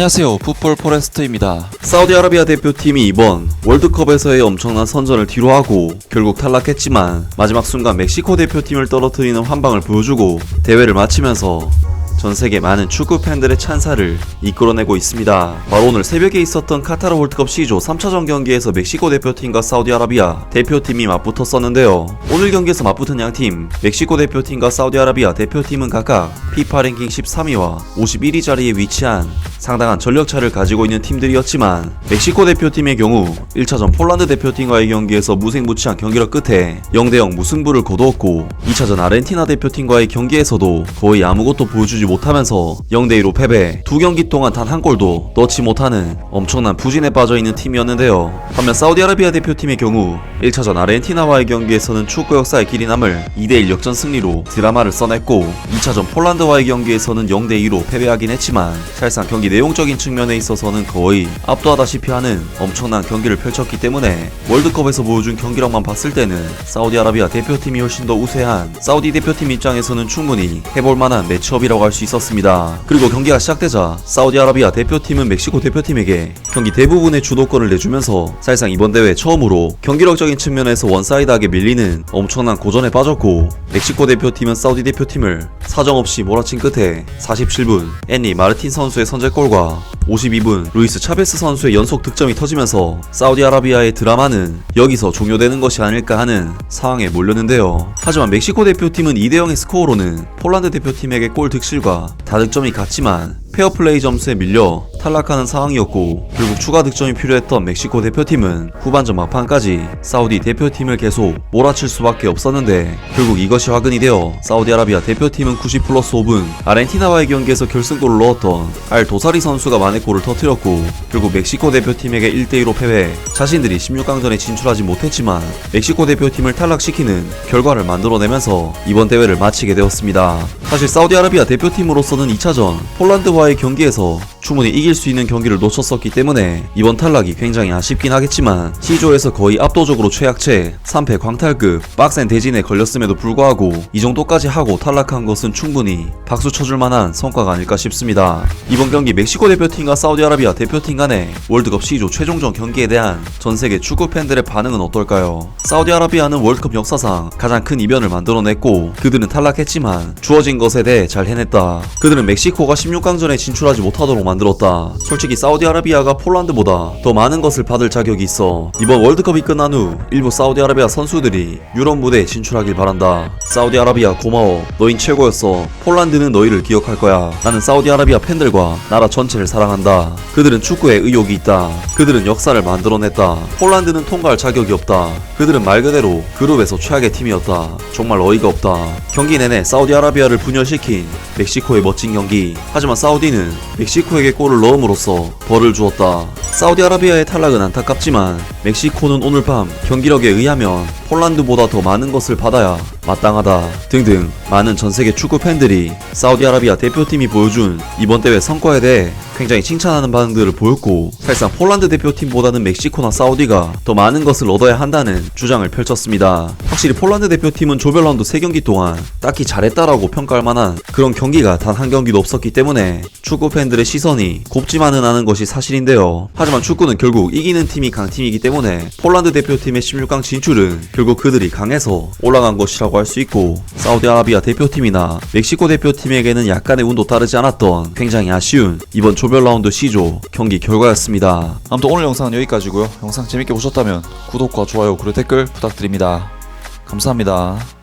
안녕하세요. 풋볼 포레스트입니다. 사우디아라비아 대표팀이 이번 월드컵에서의 엄청난 선전을 뒤로하고 결국 탈락했지만 마지막 순간 멕시코 대표팀을 떨어뜨리는 한방을 보여주고 대회를 마치면서 전 세계 많은 축구 팬들의 찬사를 이끌어내고 있습니다. 바로 오늘 새벽에 있었던 카타르 월드컵 C조 3차전 경기에서 멕시코 대표팀과 사우디아라비아 대표팀이 맞붙었었는데요. 오늘 경기에서 맞붙은 양팀 멕시코 대표팀과 사우디아라비아 대표팀은 각각 피파 랭킹 13위와 51위 자리에 위치한 상당한 전력차를 가지고 있는 팀들이었지만 멕시코 대표팀의 경우 1차전 폴란드 대표팀과의 경기에서 무색무취한 경기력 끝에 0대0 무승부를 거두었고 2차전 아르헨티나 대표팀과의 경기에서도 거의 아무것도 보여주지 못하면서 0대2로 패배. 두 경기 동안 단 한 골도 넣지 못하는 엄청난 부진에 빠져있는 팀이었는데요. 반면 사우디아라비아 대표팀의 경우 1차전 아르헨티나와의 경기에서는 축구 역사의 길이 남을 2대1 역전 승리로 드라마를 써냈고 2차전 폴란드와의 경기에서는 0대2로 패배하긴 했지만 사실상 경기 내용적인 측면에 있어서는 거의 압도하다시피 하는 엄청난 경기를 펼쳤기 때문에 월드컵에서 보여준 경기력만 봤을 때는 사우디아라비아 대표팀이 훨씬 더 우세한 사우디 대표팀 입장에서는 충분히 해볼 만한 매치업이라고 할 수 있었습니다. 그리고 경기가 시작되자 사우디아라비아 대표팀은 멕시코 대표팀에게 경기 대부분의 주도권을 내주면서 사실상 이번 대회 처음으로 경기력적인 측면에서 원사이드하게 밀리는 엄청난 고전에 빠졌고 멕시코 대표팀은 사우디 대표팀을 사정없이 몰아친 끝에 47분 앤니 마르틴 선수의 선제골 과 52분 루이스 차베스 선수의 연속 득점이 터지면서 사우디아라비아의 드라마는 여기서 종료되는 것이 아닐까 하는 상황에 몰렸는데요. 하지만 멕시코 대표팀은 2대0의 스코어로는 폴란드 대표팀에게 골 득실과 다득점이 같지만 페어플레이 점수에 밀려 탈락하는 상황이었고 결국 추가 득점이 필요했던 멕시코 대표팀은 후반전 막판까지 사우디 대표팀을 계속 몰아칠 수밖에 없었는데 결국 이것이 화근이 되어 사우디아라비아 대표팀은 90 플러스 5분 아르헨티나와의 경기에서 결승골을 넣었던 알 도사리 선수가 만회골을 터뜨렸고 결국 멕시코 대표팀에게 1대2로 패배 자신들이 16강전에 진출하지 못했지만 멕시코 대표팀을 탈락시키는 결과를 만들어내면서 이번 대회를 마치게 되었습니다. 사실 사우디아라비아 대표팀으로서는 2차전 폴란드와 의 경기에서 충분히 이길 수 있는 경기를 놓쳤었기 때문에 이번 탈락이 굉장히 아쉽긴 하겠지만 C조에서 거의 압도적으로 최약체 3패 광탈급 빡센 대진에 걸렸음에도 불구하고 이 정도까지 하고 탈락한 것은 충분히 박수 쳐줄 만한 성과가 아닐까 싶습니다. 이번 경기 멕시코 대표팀과 사우디아라비아 대표팀 간의 월드컵 C조 최종전 경기에 대한 전 세계 축구 팬들의 반응은 어떨까요? 사우디아라비아는 월드컵 역사상 가장 큰 이변을 만들어냈고 그들은 탈락했지만 주어진 것에 대해 잘 해냈다. 그들은 멕시코가 16강전에 진출하지 못하도록 만들었다. 솔직히 사우디아라비아가 폴란드보다 더 많은 것을 받을 자격이 있어. 이번 월드컵이 끝난 후 일부 사우디아라비아 선수들이 유럽 무대에 진출하길 바란다. 사우디아라비아 고마워. 너흰 최고였어. 폴란드는 너희를 기억할 거야. 나는 사우디아라비아 팬들과 나라 전체를 사랑한다. 그들은 축구에 의욕이 있다. 그들은 역사를 만들어냈다. 폴란드는 통과할 자격이 없다. 그들은 말 그대로 그룹에서 최악의 팀이었다. 정말 어이가 없다. 경기 내내 사우디아라비아를 분열시킨 멕시코의 멋진 경기. 하지만 사우디는 멕시코 에게 골을 넣음으로써 벌을 주었다. 사우디아라비아의 탈락은 안타깝지만 멕시코는 오늘 밤 경기력에 의하면 폴란드보다 더 많은 것을 받아야 마땅하다 등등 많은 전 세계 축구 팬들이 사우디아라비아 대표팀이 보여준 이번 대회 성과에 대해 굉장히 칭찬하는 반응들을 보였고 사실상 폴란드 대표팀보다는 멕시코나 사우디가 더 많은 것을 얻어야 한다는 주장을 펼쳤습니다. 확실히 폴란드 대표팀은 조별 라운드 3경기 동안 딱히 잘했다라고 평가할 만한 그런 경기가 단 한 경기도 없었기 때문에 축구 팬들의 시선이 곱지만은 않은 것이 사실인데요. 하지만 축구는 결국 이기는 팀이 강팀이기 때문에 폴란드 대표팀의 16강 진출은 결국 그들이 강해서 올라간 것이라고 할 수 있고 사우디아라비아 대표팀이나 멕시코 대표팀에게는 약간의 운도 따르지 않았던 굉장히 아쉬운 이번 조별 라운드 C조 경기 결과였습니다. 아무튼 오늘 영상은 여기까지고요. 영상 재밌게 보셨다면 구독과 좋아요 그리고 댓글 부탁드립니다. 감사합니다.